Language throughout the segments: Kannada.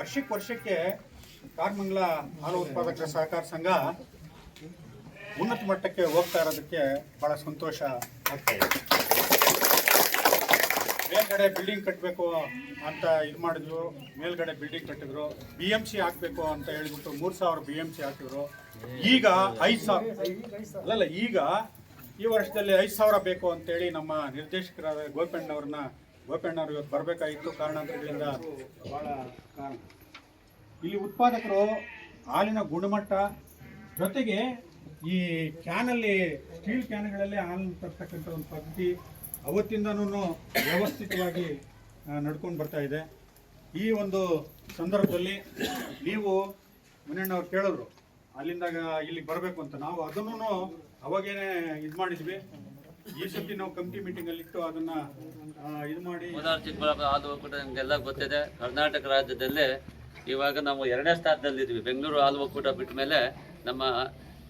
ವರ್ಷಕ್ಕೆ ವರ್ಷಕ್ಕೆ ಕಾರ್ಮಂಗ್ಲ ಹಾಲು ಉತ್ಪಾದಕರ ಸಹಕಾರ ಸಂಘ ಉನ್ನತ ಮಟ್ಟಕ್ಕೆ ಹೋಗ್ತಾ ಇರೋದಕ್ಕೆ ಬಹಳ ಸಂತೋಷ ಆಗ್ತಾ ಇದೆ. ಮೇಲ್ಗಡೆ ಬಿಲ್ಡಿಂಗ್ ಕಟ್ಟಬೇಕು ಅಂತ ಇದು ಮಾಡಿದ್ರು, ಮೇಲ್ಗಡೆ ಬಿಲ್ಡಿಂಗ್ ಕಟ್ಟಿದ್ರು ಬಿ ಎಂ ಸಿ ಹಾಕಬೇಕು ಅಂತ ಹೇಳಿಬಿಟ್ಟು ಮೂರು ಸಾವಿರ ಬಿ ಎಂ ಸಿ ಹಾಕಿದ್ರು. ಈಗ ಐದು ಸಾವಿರ ಅಲ್ಲಲ್ಲ, ಈಗ ಈ ವರ್ಷದಲ್ಲಿ ಐದು ಸಾವಿರ ಬೇಕು ಅಂತೇಳಿ ನಮ್ಮ ನಿರ್ದೇಶಕರಾದ ಗೋಪಣ್ಣವ್ರನ್ನ ಗೋಪಣ್ಣವ್ರು ಇವತ್ತು ಬರಬೇಕಾಗಿತ್ತು ಕಾರಣಾಂತರಗಳಿಂದ ಭಾಳ ಕಾರಣ. ಇಲ್ಲಿ ಉತ್ಪಾದಕರು ಹಾಲಿನ ಗುಣಮಟ್ಟ ಜೊತೆಗೆ ಈ ಕ್ಯಾನಲ್ಲಿ ಸ್ಟೀಲ್ ಕ್ಯಾನ್ಗಳಲ್ಲಿ ಹಾಲನ್ನು ತರ್ತಕ್ಕಂಥ ಒಂದು ಪದ್ಧತಿ ಅವತ್ತಿಂದನೂ ವ್ಯವಸ್ಥಿತವಾಗಿ ನಡ್ಕೊಂಡು ಬರ್ತಾ ಇದೆ. ಈ ಒಂದು ಸಂದರ್ಭದಲ್ಲಿ ನೀವು ಮುನ್ನಣ್ಣವ್ರು ಕೇಳಿದ್ರು, ಅಲ್ಲಿಂದಾಗ ಇಲ್ಲಿಗೆ ಬರಬೇಕು ಅಂತ. ನಾವು ಅದನ್ನು ಅವಾಗೇನೆ ಇದು ಮಾಡಿದ್ವಿ ಈ ಸತಿ ನಾವು ಕಮಿಟಿ ಮೀಟಿಂಗಲ್ಲಿ ಇಟ್ಟು ಅದನ್ನ ಇದು ಮಾಡಿ ಚಿಕ್ಕಬಳ್ಳಾಪುರ ಆದ ಒಕ್ಕೂಟ ನಿಮ್ಗೆಲ್ಲ ಗೊತ್ತಿದೆ. ಕರ್ನಾಟಕ ರಾಜ್ಯದಲ್ಲೇ ಇವಾಗ ನಾವು ಎರಡನೇ ಸ್ಥಾನದಲ್ಲಿದ್ವಿ ಬೆಂಗಳೂರು ಹಾಲು ಒಕ್ಕೂಟ ಬಿಟ್ಟ ಮೇಲೆ ನಮ್ಮ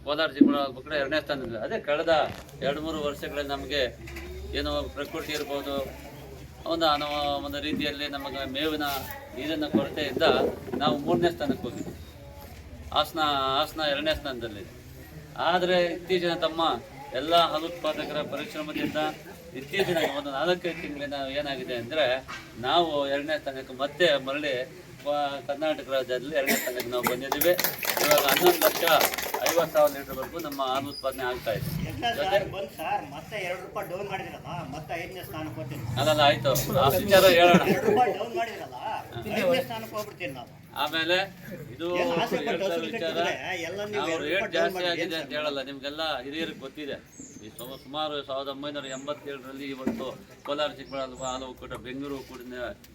ಕೋಲಾರ ಚಿಕ್ಕಬಳ್ಳಾಪುರ ಎರಡನೇ ಸ್ಥಾನದಲ್ಲಿ. ಅದೇ ಕಳೆದ ಎರಡು ಮೂರು ವರ್ಷಗಳಲ್ಲಿ ನಮಗೆ ಏನೋ ಪ್ರಕೃತಿ ಇರ್ಬೋದು ಒಂದು ಅನ್ನೋ ಒಂದು ರೀತಿಯಲ್ಲಿ ನಮಗೆ ಮೇವಿನ ನೀರಿನ ಕೊರತೆಯಿಂದ ನಾವು ಮೂರನೇ ಸ್ಥಾನಕ್ಕೆ ಹೋಗಿದ್ವಿ. ಹಾಸನ ಹಾಸನ ಎರಡನೇ ಸ್ಥಾನದಲ್ಲಿ. ಆದರೆ ಇತ್ತೀಚಿನ ತಮ್ಮ ಎಲ್ಲ ಹಾಲು ಉತ್ಪಾದಕರ ಪರಿಶ್ರಮದಿಂದ ಇತ್ತೀಚಿನ ಒಂದು ನಾಲ್ಕೈದು ತಿಂಗಳಿಂದ ಏನಾಗಿದೆ ಅಂದರೆ ನಾವು ಎರಡನೇ ಸ್ಥಾನಕ್ಕೆ ಮತ್ತೆ ಮರಳಿ ಕರ್ನಾಟಕ ರಾಜ್ಯದಲ್ಲಿ ಎರಡನೇ ಸ್ಥಾನಕ್ಕೆ ನಾವು ಬಂದಿದ್ದೀವಿ. ಇವಾಗ ಹನ್ನೊಂದು ಲಕ್ಷ ಐವತ್ತು ಸಾವಿರ ಲೀಟರ್ವರೆಗೂ ನಮ್ಮ ಹಾಲು ಉತ್ಪಾದನೆ ಆಗ್ತಾ ಇದೆ. ಅದೆಲ್ಲ ಆಯಿತು. ಆ ವಿಚಾರ ಹೇಳೋಣ. ಆಮೇಲೆ ಇದು ವಿಚಾರ. ನೀವು ರೇಟ್ ಜಾಸ್ತಿ ಆಗಿದೆ ಅಂತ ಹೇಳಲ್ಲ ನಿಮ್ಗೆಲ್ಲ ಹಿರಿಯರಿಗೆ ಗೊತ್ತಿದೆ. ಈ ಸುಮ- ಸುಮಾರು ಸಾವಿರದ ಒಂಬೈನೂರ ಎಂಬತ್ತೇಳರಲ್ಲಿ ಇವತ್ತು ಕೋಲಾರ ಚಿಕ್ಕಬಳ್ಳಾಪುರ ಹಾಲು ಒಕ್ಕೂಟ ಬೆಂಗಳೂರು ಒಕ್ಕೂಟ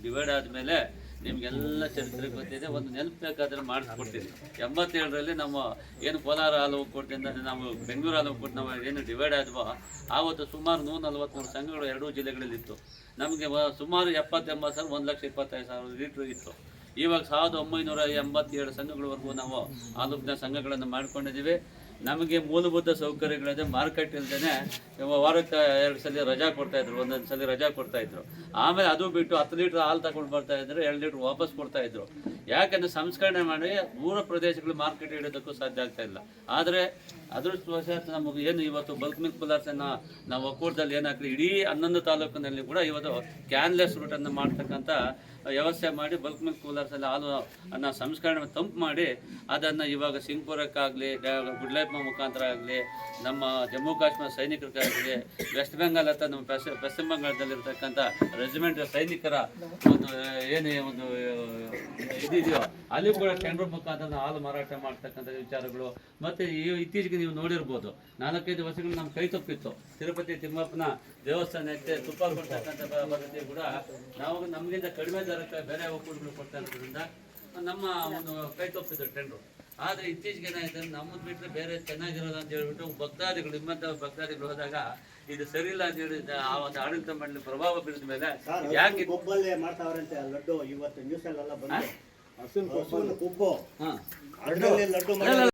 ಡಿವೈಡ್ ಆದಮೇಲೆ ನಿಮ್ಗೆಲ್ಲ ಚರಿತ್ರೆ ಗೊತ್ತಿದೆ. ಒಂದು ನೆನಪು ಬೇಕಾದ್ರೆ ಮಾಡಿಸ್ಕೊಡ್ತೀನಿ. ಎಂಬತ್ತೇಳರಲ್ಲಿ ನಮ್ಮ ಏನು ಕೋಲಾರ ಹಾಲು ಒಕ್ಕೂಟದಿಂದ ನಾವು ಬೆಂಗಳೂರು ಹಾಲು ಒಕ್ಕೂಟ ನಾವು ಏನು ಡಿವೈಡ್ ಆದ್ವೋ, ಆವತ್ತು ಸುಮಾರು ನೂರ ನಲ್ವತ್ತ್ಮೂರು ಸಂಘಗಳು ಎರಡೂ ಜಿಲ್ಲೆಗಳಲ್ಲಿತ್ತು. ನಮಗೆ ಸುಮಾರು ಎಪ್ಪತ್ತೆಂಬತ್ತು ಸಾವಿರ, ಒಂದು ಲಕ್ಷ ಇಪ್ಪತ್ತೈದು ಸಾವಿರ ಲೀಟ್ರ್ ಇತ್ತು. ಇವಾಗ ಸಾವಿರದ ಒಂಬೈನೂರ ಎಂಬತ್ತೇಳು ಸಂಘಗಳವರೆಗೂ ನಾವು ಆಲೂಕಿನ ಸಂಘಗಳನ್ನು ಮಾಡ್ಕೊಂಡಿದ್ದೀವಿ. ನಮಗೆ ಮೂಲಭೂತ ಸೌಕರ್ಯಗಳಿದೆ ಮಾರ್ಕೆಟ್ ಇಲ್ದೇನೆ ವಾರಕ್ಕೆ ಎರಡು ಸಲ ರಜಾ ಕೊಡ್ತಾ ಇದ್ರು ಒಂದೊಂದು ಸಲ ರಜಾ ಕೊಡ್ತಾ ಇದ್ರು. ಆಮೇಲೆ ಅದು ಬಿಟ್ಟು ಹತ್ತು ಲೀಟ್ರ್ ಹಾಲು ತಗೊಂಡು ಬರ್ತಾ ಇದ್ರೆ ಎರಡು ಲೀಟ್ರ್ ವಾಪಸ್ ಕೊಡ್ತಾ ಇದ್ರು. ಯಾಕಂದ್ರೆ ಸಂಸ್ಕರಣೆ ಮಾಡಿ ಮೂರು ಪ್ರದೇಶಗಳು ಮಾರ್ಕೆಟ್ ಇಡೋದಕ್ಕೂ ಸಾಧ್ಯ ಆಗ್ತಾ ಇಲ್ಲ. ಆದರೆ ಅದೃಷ್ಟವಶಾತ್ ನಮಗೆ ಏನು ಇವತ್ತು ಬಲ್ಕ್ ಮಿಲ್ಕ್ ಪದಾರ್ಥನ ನಾವು ಒಕ್ಕೂಟದಲ್ಲಿ ಏನಾಗ್ಲಿ ಇಡೀ ಹನ್ನೊಂದು ತಾಲೂಕಿನಲ್ಲಿ ಕೂಡ ಇವತ್ತು ಕ್ಯಾನ್ಲೆಸ್ ರೂಟನ್ನು ಮಾಡ್ತಕ್ಕಂಥ ವ್ಯವಸ್ಥೆ ಮಾಡಿ ಬಲ್ಕ್ ಮಿಲ್ಕ್ ಕೂಲರ್ಸಲ್ಲಿ ಹಾಲು ಅನ್ನ ಸಂಸ್ಕರಣೆ ತಂಪು ಮಾಡಿ ಅದನ್ನು ಇವಾಗ ಸಿಂಗ್ಪುರಕ್ಕಾಗಲಿ ಗುಡ್ಲೈಪ್ಮ ಮುಖಾಂತರ ಆಗಲಿ, ನಮ್ಮ ಜಮ್ಮು ಕಾಶ್ಮೀರ ಸೈನಿಕರಿಗಾಗಲಿ ವೆಸ್ಟ್ ಬೆಂಗಾಲ್ ಅಥವಾ ನಮ್ಮ ಪಶ್ಚಿಮ ಬಂಗಾಳದಲ್ಲಿರ್ತಕ್ಕಂಥ ರೆಜಿಮೆಂಟ್ ಸೈನಿಕರ ಒಂದು, ಏನೇ, ಒಂದು ಇದಿದೆಯೋ ಅಲ್ಲಿ ಕೂಡ ಟೆಂಡರ್ ಮುಖಾಂತರ ಹಾಲು ಮಾರಾಟ ಮಾಡ್ತಕ್ಕಂಥ ವಿಚಾರಗಳು. ಮತ್ತೆ ಈ ಇತ್ತೀಚೆಗೆ ನೀವು ನೋಡಿರ್ಬೋದು. ನಾಲ್ಕೈದು ವರ್ಷಗಳು ನಮ್ಮ ಕೈ ತಪ್ಪಿತ್ತು. ತಿರುಪತಿ ತಿಮ್ಮಪ್ಪನ ದೇವಸ್ಥಾನಕ್ಕೆ ತುಪ್ಪ ಕೊಡ್ತಕ್ಕಂಥ ಪದ್ಧತಿ ಕೂಡ ನಾವು ನಮಗಿಂತ ಕಡಿಮೆ ದರಕ್ಕೆ ಬೇರೆ ಒಕ್ಕೂಟಗಳು ಕೊಡ್ತಾ ಇರೋದ್ರಿಂದ ನಮ್ಮ ಒಂದು ಕೈ ತಪ್ಪಿದ್ರು ಟೆಂಡ್ರು ಆದರೆ ಇತ್ತೀಚೆಗೆ ಏನಾಯ್ತು ನಮ್ಮದು ಬಿಟ್ಟರೆ ಬೇರೆ ಚೆನ್ನಾಗಿರೋದು ಅಂತ ಹೇಳ್ಬಿಟ್ಟು ಭಕ್ತಾದಿಗಳು ನಿಮ್ಮಂಥ ಭಕ್ತಾದಿಗಳು ಹೋದಾಗ ಇದು ಸರಿ ಇಲ್ಲ ಅಂತ ಹೇಳಿ ಆ ಒಂದು ಆಡಳಿತ ಮಂಡಳಿ ಪ್ರಭಾವ ಬೀರಿದ ಮೇಲೆ ಯಾಕೆ ಮಾಡ್ತಾವ್ರಂತೆ ಲಡ್ಡು ಇವತ್ತು ನ್ಯೂಸ್ ಅಲ್ಲೆಲ್ಲ ಬಂದು ಹಸುವಿನ ಕೊಬ್ಬು ಹಾಂ ಲಡ್ಡು ಮಾಡಿ.